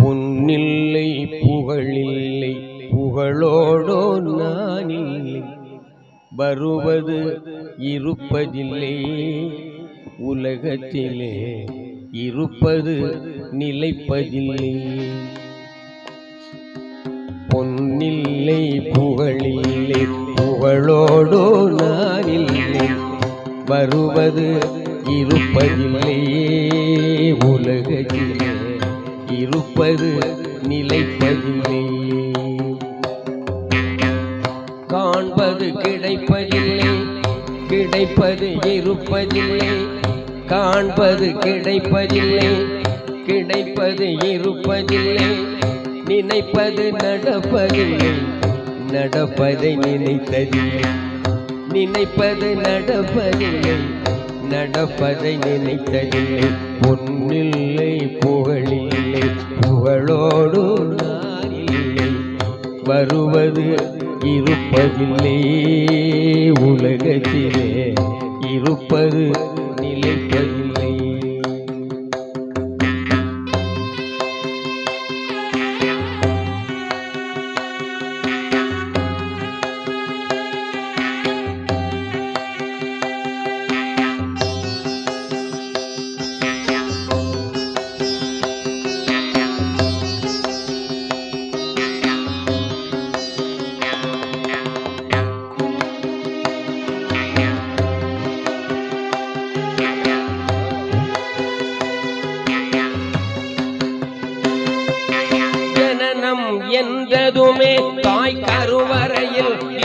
பொன்னில்லை புகழில்லை புகழோடோ நான் இல்லை வருவது இருப்பதில்லை உலகத்திலே இருப்பது நிலைப்பதில்லை. பொன்னில்லை புகழில்லை புகழோடோ நான் இல்லை வருவது இருப்பதில்லையே உலகத்தில் நிற்பது நிலைப்பதில்லை காண்பது கிடைப்பதில்லை கிடைப்பது இருப்பதில்லை. காண்பது கிடைப்பதில்லை கிடைப்பது இருப்பதில்லை. நினைப்பது நடப்பதில்லை நடப்பதை நினைத்ததில்லை. நினைப்பது நடப்பதில்லை நடப்பதை நினைத்ததில்லை பொன்னில்லை புகழில்லை புகழோடு நான் வருவது இருப்பதில்லை. உலகத்திலே இருப்பது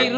கருவறையில்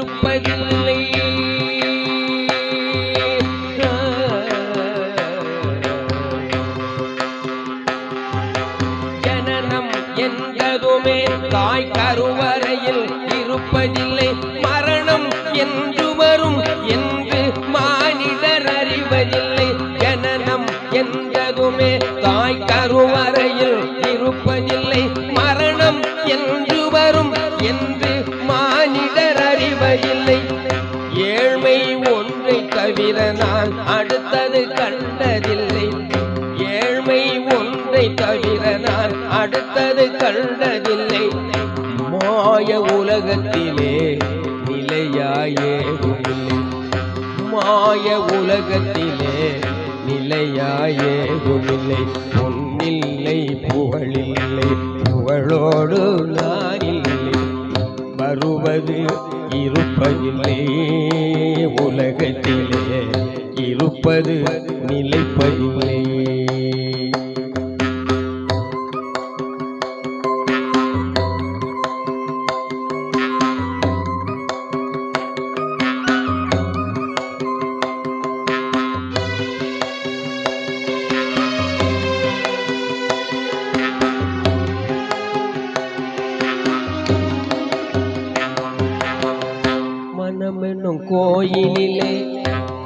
நிலையாயேதுமில்லை மாய உலகத்திலே நிலையாயேதுமில்லை பொன்னில்லை புகழில்லை புகழோடு நான் வருவது இருப்பதில்லை உலகத்திலே இருப்பது நிலைப்பதில்லை மனமென்னும் கோயிலிலே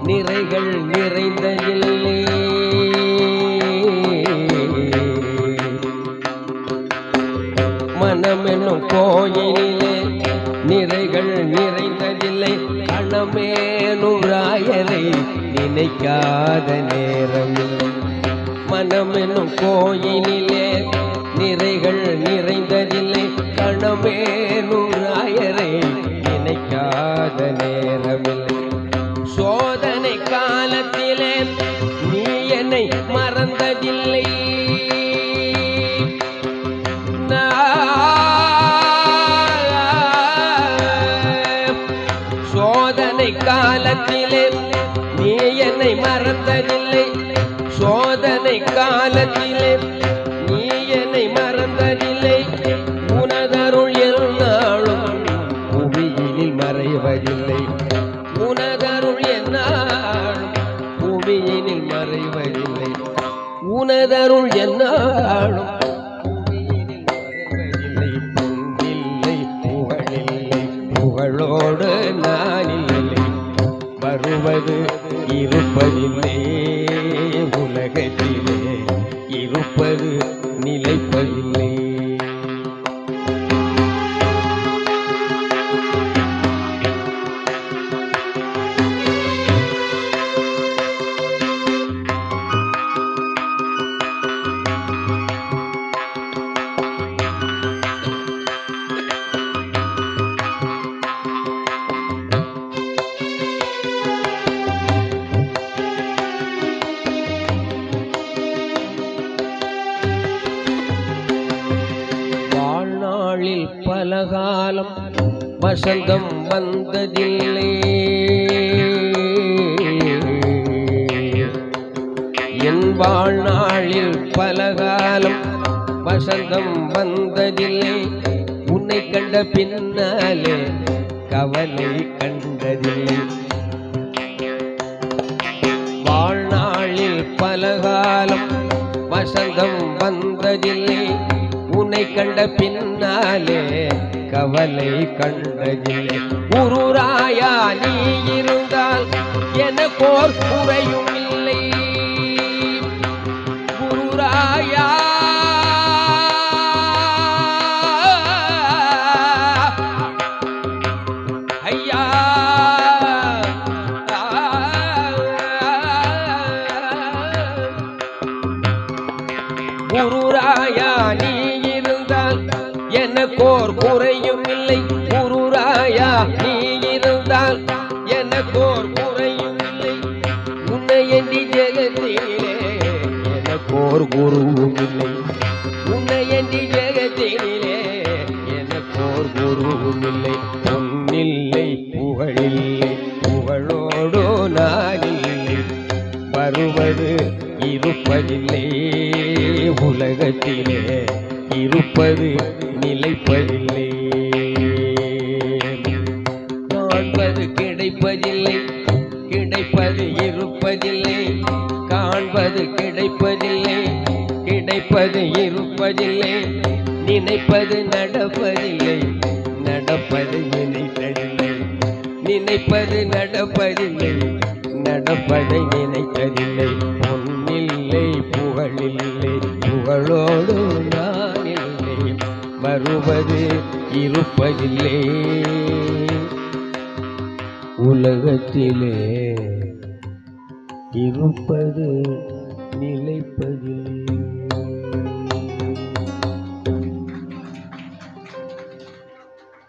நிறைகள் நிறைந்ததில்லே மனம் என்னும் கோயிலிலே நிறைகள் நிறைந்ததில்லை கணமேனும் ராயரை நினைக்காத நேரம். மனம் என்னும் கோயிலிலே நிறைகள் நிறைந்ததில்லை கணமேனும் காலத்திலே நீ என்னை மறந்ததில்லை சோதனை காலத்திலே இருப்பது நிலைப்பதில்லை. பலகாலம் வசந்தம் வந்ததில்லை. என் வாழ்நாளில் பலகாலம் வசந்தம் வந்ததில்லை. உன்னை கண்ட பின்னாலே கவலை கண்டதில்லை. வாழ்நாளில் பலகாலம் வசந்தம் வந்ததில்லை. உன்னை கண்ட பின்னாலே கவலை கண்டதில்லை உருராயா நீ இருந்தால் எனக்கோர் குறையும் இல்லை. குருராயா ஐயா. குருராயா நீ எனக்கோர் குறையும் இல்லை குருராயா நீ இருந்தால் எனக்கோர் குறையும் இல்லை. உன்னை எண்ணி ஜெகத்திலே எனக்கோர் குருவும் இல்லை. உன்னை எண்ணி ஜெகத்திலே எனக்கோர் குருவும் இல்லை. பொன்னில்லை புகழில்லை புகழோடோ நான் வருவது இருப்பதில்லை உலகத்திலே. இருப்பது நிலைப்பதில்லை. காண்பது கிடைப்பதில்லை கிடைப்பது இருப்பதில்லை. காண்பது கிடைப்பதில்லை கிடைப்பது இருப்பதில்லை. நினைப்பது நடப்பதில்லை நடப்பது நினைத்ததில்லை. நினைப்பது நடப்பதில்லை நடப்பதை நினைத்ததில்லை. பொன்னில்லை புகழில்லை புகழோடு வருவது இருப்பதில்லை. உலகத்திலே இருப்பது நிலைப்பதில்லை.